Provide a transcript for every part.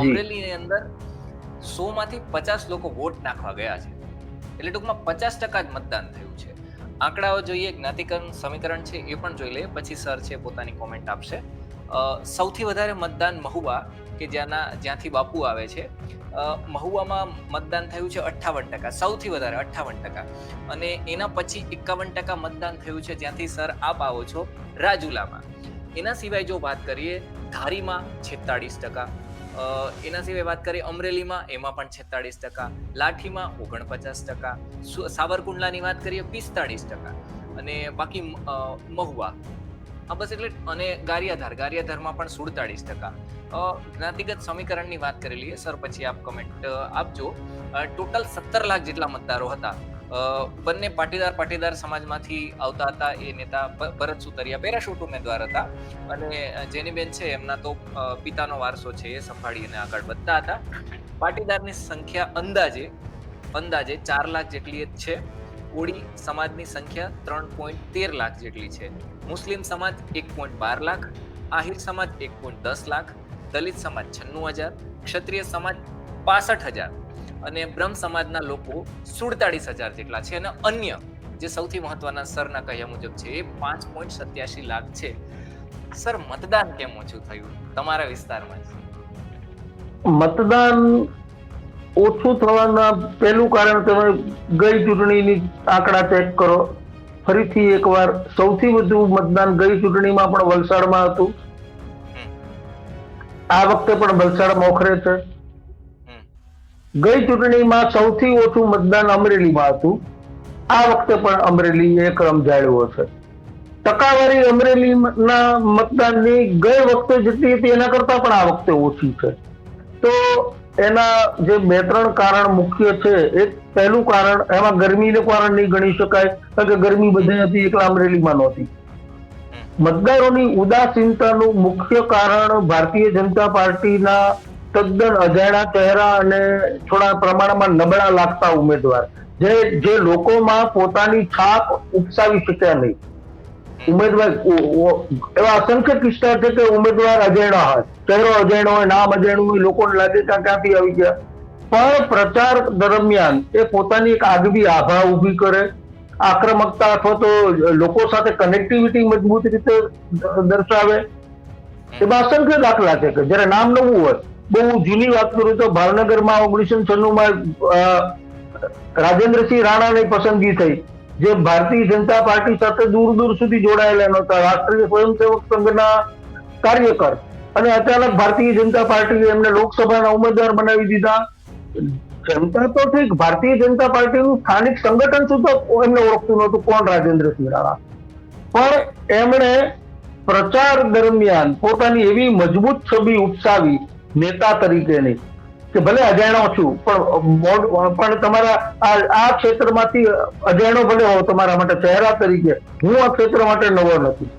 અમરેલીની અંદર સો માંથી પચાસ લોકો વોટ નાખવા ગયા છે. એટલે ટૂંકમાં પચાસ ટકા જ મતદાન થયું છે. આંકડાઓ જોઈએ, જ્ઞાતિકરણ સમીકરણ છે, એ પણ જોઈ લે. પછી સર છે, પોતાની કોમેન્ટ આપશે. સૌથી વધારે મતદાન મહુવા, કે જ્યાંના, જ્યાંથી બાપુ આવે છે. મહુવામાં મતદાન થયું છે અઠ્ઠાવન ટકા. સૌથી વધારે અઠ્ઠાવન ટકા. અને એના પછી એકાવન ટકા મતદાન થયું છે જ્યાંથી સર આપ આવો છો રાજુલામાં. એના સિવાય જો વાત કરીએ, ધારીમાં છેતાળીસ ટકા એના સિવાય વાત કરીએ અમરેલીમાં, એમાં પણ છેતાળીસ ટકા. લાઠીમાં ઓગણપચાસ ટકા. સાવરકુંડલાની વાત કરીએ, પિસ્તાળીસ ટકા. અને બાકી મહુવા. આ બસ એટલે, અને ગારિયાધાર. ગારિયાધારમાં પણ સુડતાળીસ ટકા. જ્ઞાતિગત સમીકરણની વાત કરી લઈએ. સર, પછી આપ કમેન્ટ આપજો. ટોટલ સત્તર લાખ જેટલા મતદારો હતા. બંને પાટીદાર પાટીદાર સમાજમાંથી આવતા હતા એ નેતા ભરત સુતરિયા. પેરાશૂટ ઉમેદવાર હતા અને જેનીબેન છે એમના તો પિતાનો વારસો છે એ સંભાળી અને આગળ વધતા હતા. પાટીદારની સંખ્યા અંદાજે અંદાજે ચાર લાખ જેટલી જ છે. કોળી સમાજની સંખ્યા ત્રણ પોઈન્ટ તેર લાખ જેટલી છે. મુસ્લિમ સમાજ એક પોઈન્ટ બાર લાખ, આહિર સમાજ એક પોઈન્ટ દસ લાખ, દલિત સમાજ છન્નું હજાર, ક્ષત્રિય સમાજ પાસઠ હજાર. અને બ્રહ્મ સમાજના લોકો સુડતાળીસ હજાર જેટલા છે અને અન્ય જે સૌથી મહત્વના સરના કહ્યા મુજબ છે એ પાંચ પોઈન્ટ સત્યાસી લાખ છે. સર મતદાન કેમ ઓછું થયું તમારા વિસ્તારમાં? મતદાન ઓછું થવાના પહેલું કારણ તમે ગઈ ચૂંટણીની આંકડા ચેક કરો. ફરીથી એકવાર સૌથી વધુ મતદાન ગઈ ચૂંટણીમાં પણ વલસાડમાં હતું. આ વખતે પણ વલસાડ મોખરે છે. ગઈ ચૂંટણીમાં સૌથી ઓછું મતદાન અમરેલીમાં હતું. આ વખતે પણ અમરેલી એ ક્રમ જાળવ્યો છે ટકાવારી અમરેલીના મતદાનની ગઈ વખતે જેટલી હતી, એના કરતા પણ આ વખતે ઓછી છે. તો એના જે બે ત્રણ કારણ મુખ્ય છે, એક પહેલું કારણ, એમાં ગરમીને કારણ નહીં ગણી શકાય, કારણ કે ગરમી બધે હતી, એકલા અમરેલીમાં નહોતી. મતદારોની ઉદાસીનતાનું મુખ્ય કારણ ભારતીય જનતા પાર્ટીના તદ્દન અજાણ્યા ચહેરા અને થોડા પ્રમાણમાં નબળા લાગતા ઉમેદવાર. જે જે લોકોમાં પોતાની છાપ ઉપસાવી શક્યા નહીં. ઉમેદવાર એવા અસંખ્ય કિસ્સા છે કે ઉમેદવાર અજાણ્યા હોય. ચહેરો અજાણ્યો હોય, નામ અજાણ્યું હોય, લોકોને લાગે કે ક્યાંથી આવી ગયા. પણ પ્રચાર દરમિયાન એ પોતાની એક આગવી આભા ઊભી કરે. આક્રમકતા અથવા તો લોકો સાથે કનેક્ટિવિટી મજબૂત રીતે દર્શાવે. એમાં અસંખ્ય દાખલા છે કે જ્યારે નામ નવું હોય બહુ જૂની વાત કરું તો ભાવનગરમાં ઓગણીસો છન્નું માં રાજેન્દ્રસિંહ રાણાની પસંદગી થઈ, જે ભારતીય જનતા પાર્ટી સાથે દૂર દૂર સુધી જોડાયેલા નહોતા. રાષ્ટ્રીય સ્વયંસેવક સંઘના કાર્યકર અને અચાનક ભારતીય જનતા પાર્ટીએ એમને લોકસભાના ઉમેદવાર બનાવી દીધા. જનતા તો ઠીક, ભારતીય જનતા પાર્ટીનું સ્થાનિક સંગઠન સુધા એમને ઓળખતું નહોતું, કોણ રાજેન્દ્રસિંહ રાણા? પણ એમણે પ્રચાર દરમિયાન પોતાની એવી મજબૂત છબી ઉપસાવી નેતા તરીકેની, કે ભલે અજાણ્યો છું, પણ પણ તમારા, આ આ ક્ષેત્રમાંથી અજાણ્યો ભલે હોવ તમારા માટે, ચહેરા તરીકે, હું આ ક્ષેત્ર માટે નવો નથી.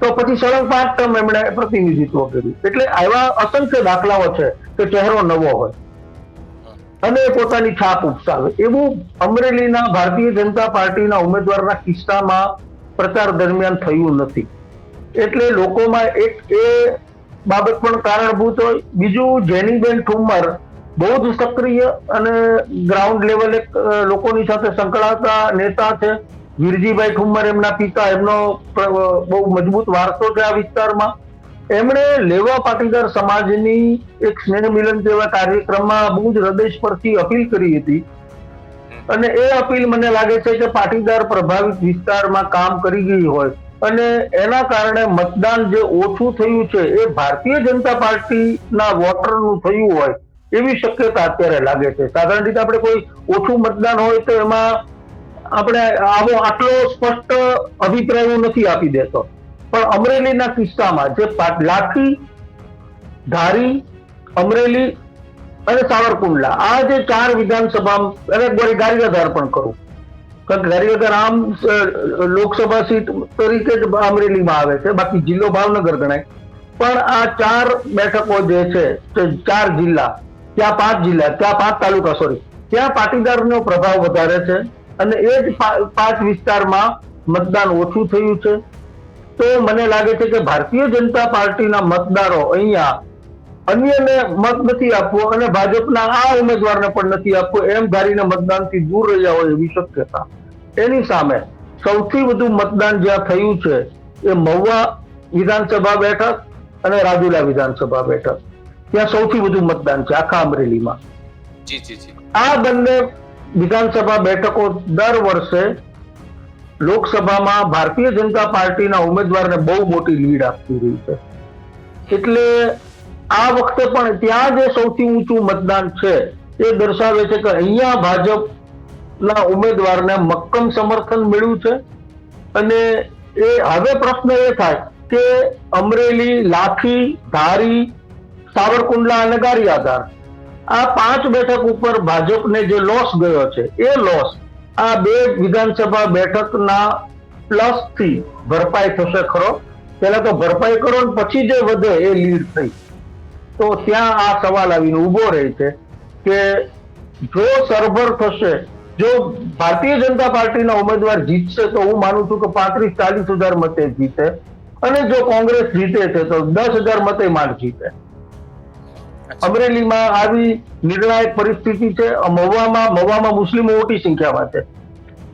તો પછી સળંગ પાંચ ટર્મ એમણે પ્રતિનિધિત્વ કર્યું. એટલે આવા અસંખ્ય દાખલાઓ છે કે ચહેરો નવો હોય. અને પોતાની છાપ ઉપસાવે. એવું અમરેલીના ભારતીય જનતા પાર્ટીના ઉમેદવારના કિસ્સામાં પ્રચાર દરમિયાન થયું નથી. એટલે લોકોમાં એક એ બાબત પણ કારણભૂત હોય. બીજું, જેનીબેન ઠુમર બહુ જ સક્રિય અને ગ્રાઉન્ડ લેવલે લોકોની સાથે સંકળાતા નેતા છે. વીરજીભાઈ ઠુમર એમના પિતા, એમનો બહુ મજબૂત વારસો છે આ વિસ્તારમાં. એમણે લેવા પાટીદાર સમાજની એક સ્નેહ મિલન જેવા કાર્યક્રમમાં બહુ જ પરથી અપીલ કરી હતી. અને એ અપીલ મને લાગે છે કે પાટીદાર પ્રભાવિત વિસ્તારમાં કામ કરી ગઈ હોય. અને એના કારણે મતદાન જે ઓછું થયું છે, એ ભારતીય જનતા પાર્ટીના વોટરનું થયું હોય, એવી શક્યતા અત્યારે લાગે છે. સાધારણ રીતે આપણે કોઈ ઓછું મતદાન હોય તો એમાં આપણે આવો આટલો સ્પષ્ટ અભિપ્રાય નથી આપી દેતો. પણ અમરેલીના કિસ્સામાં જે લાઠી, ધારી, અમરેલી અને સાવરકુંડલા, આ જે ચાર વિધાનસભા અને ગારિયાધાર પણ કરું કે આમ લોકસભા સીટ તરીકે જ અમરેલીમાં આવે છે. બાકી જિલ્લો ભાવનગર ગણાય. પણ આ ચાર બેઠકો જે છે ચાર જિલ્લા, ત્યાં પાંચ જિલ્લા, ત્યાં પાંચ તાલુકા સોરી ત્યાં પાટીદારનો પ્રભાવ વધારે છે અને એ જ પાંચ વિસ્તારમાં મતદાન ઓછું થયું છે. તો મને લાગે છે કે ભારતીય જનતા પાર્ટીના મતદારો અહીંયા અન્યને મત નથી આપવો અને ભાજપના આ ઉમેદવારને પણ નથી આપવો એમ ધારીને મતદાનથી દૂર રહ્યા હોય એવી શક્યતા. એની સામે સૌથી વધુ મતદાન જ્યાં થયું છે એ મહુવા વિધાનસભા બેઠક અને રાજુલા વિધાનસભા બેઠક. ત્યાં સૌથી વધુ મતદાન છે આખા અમરેલીમાં. આ બંને વિધાનસભા બેઠકો દર વર્ષે લોકસભામાં ભારતીય જનતા પાર્ટીના ઉમેદવારને બહુ મોટી લીડ આપતી રહી છે. એટલે આ વખતે પણ ત્યાં જે સૌથી ઊંચું મતદાન છે, એ દર્શાવે છે કે અહીંયા ભાજપના ઉમેદવારને મક્કમ સમર્થન મળ્યું છે. અને એ હવે પ્રશ્ન એ થાય કે અમરેલી, લાઠી, ધારી, સાવરકુંડલા અને ગારિયાધાર, આ પાંચ બેઠક ઉપર ભાજપને જે લોસ ગયો છે, એ લોસ આ બે વિધાનસભા બેઠકના પ્લસથી ભરપાઈ થશે ખરો? પેલા તો ભરપાઈ કરો ને પછી જે વધે એ લીડ થઈ. તો ત્યાં આ સવાલ આવીને ઊભો રહે છે કે જો સરભર થશે જો ભારતીય જનતા પાર્ટીના ઉમેદવાર જીતશે તો હું માનું છું કે પાંત્રીસ ચાલીસ હજાર મતે જીતે અને જો કોંગ્રેસ જીતે છે તો દસ હજાર મતે માંડ જીતે. અમરેલીમાં આવી નિર્ણાયક પરિસ્થિતિ છે. મહુવામાં મહુવામાં મુસ્લિમો મોટી સંખ્યામાં છે.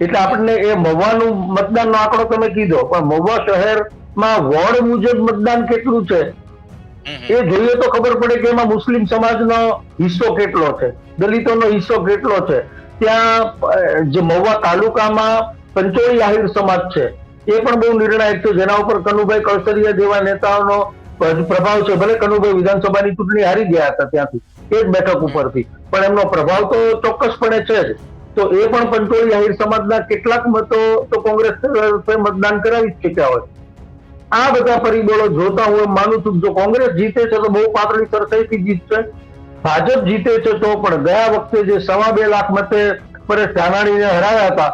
એટલે આપણને એ મહુવાનું મતદાનનો આંકડો તમે કીધો પણ મહુવા શહેરમાં વોર્ડ મુજબ મતદાન કેટલું છે. એ જોઈએ તો ખબર પડે કે એમાં મુસ્લિમ સમાજનો હિસ્સો કેટલો છે દલિતોનો હિસ્સો કેટલો છે. ત્યાં જે મહુવા તાલુકામાં પંચોળી આહિર સમાજ છે એ પણ બહુ નિર્ણાયક છે. જેના ઉપર કનુભાઈ કળસરિયા જેવા નેતાઓનો પ્રભાવ છે. ભલે કનુભાઈ વિધાનસભાની ચૂંટણી હારી ગયા હતા ત્યાંથી એ જ બેઠક ઉપરથી. પણ એમનો પ્રભાવ તો ચોક્કસપણે છે જ. તો એ પણ પંચોળી આહિર સમાજના કેટલાક મતો તો કોંગ્રેસ મતદાન કરાવી જ ચૂક્યા હોય. આ બધા પરિબળો જોતા હું માનું છું જો કોંગ્રેસ જીતે છે તો બહુ પાતળી સરસાઈથી જીતશે. ભાજપ જીતે છે તો પણ ગયા વખતે જે સવા બે લાખ મતે પરેશ ધાનાણીને હરાયા હતા,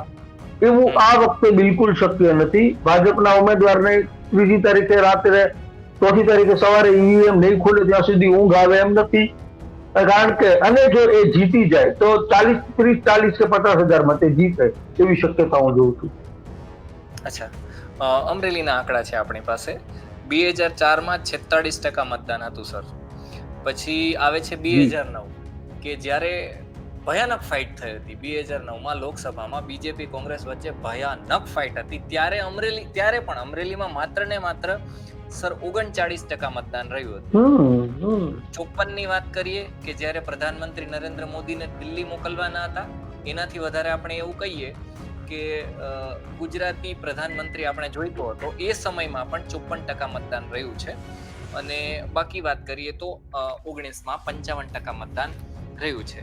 એવું આ વખતે બિલકુલ શક્ય નથી. ભાજપના ઉમેદવારને ત્રીજી તારીખે રાત્રે, ચોથી તારીખે સવારે ઈવીએમ નહીં ખુલે ત્યાં સુધી ઊંઘ આવે એમ નથી. કારણ કે અને જો એ જીતી જાય તો ચાલીસ, ત્રીસ, ચાલીસ કે પચાસ હજાર મતે જીતે એવી શક્યતા હું જોઉં છું. અચ્છા. અમરેલીના આંકડા છે આપણી પાસે. બે હજાર ચારમાં છેતાળીસ ટકા મતદાન હતું સર. પછી આવે છે બે હજાર નવ કે જ્યારે ભયાનક ફાઇટ થઈ હતી બે હજાર નવમાં લોકસભામાં બીજેપી કોંગ્રેસ વચ્ચે ભયાનક ફાઇટ હતી. ત્યારે અમરેલી ત્યારે પણ અમરેલીમાં માત્ર ને માત્ર સર ઓગણચાળીસ ટકા મતદાન રહ્યું હતું. ચોપનની વાત કરીએ કે જ્યારે પ્રધાનમંત્રી નરેન્દ્ર મોદીને દિલ્હી મોકલવાના હતા એનાથી વધારે આપણે એવું કહીએ કે ગુજરાતની ગુજરાતી પ્રધાનમંત્રી આપણે જોઈતો હતો, એ સમયમાં પણ ચોપન ટકા મતદાન રહ્યું છે. અને બાકી વાત કરીએ તો ઓગણીસમાં પંચાવન ટકા મતદાન રહ્યું છે.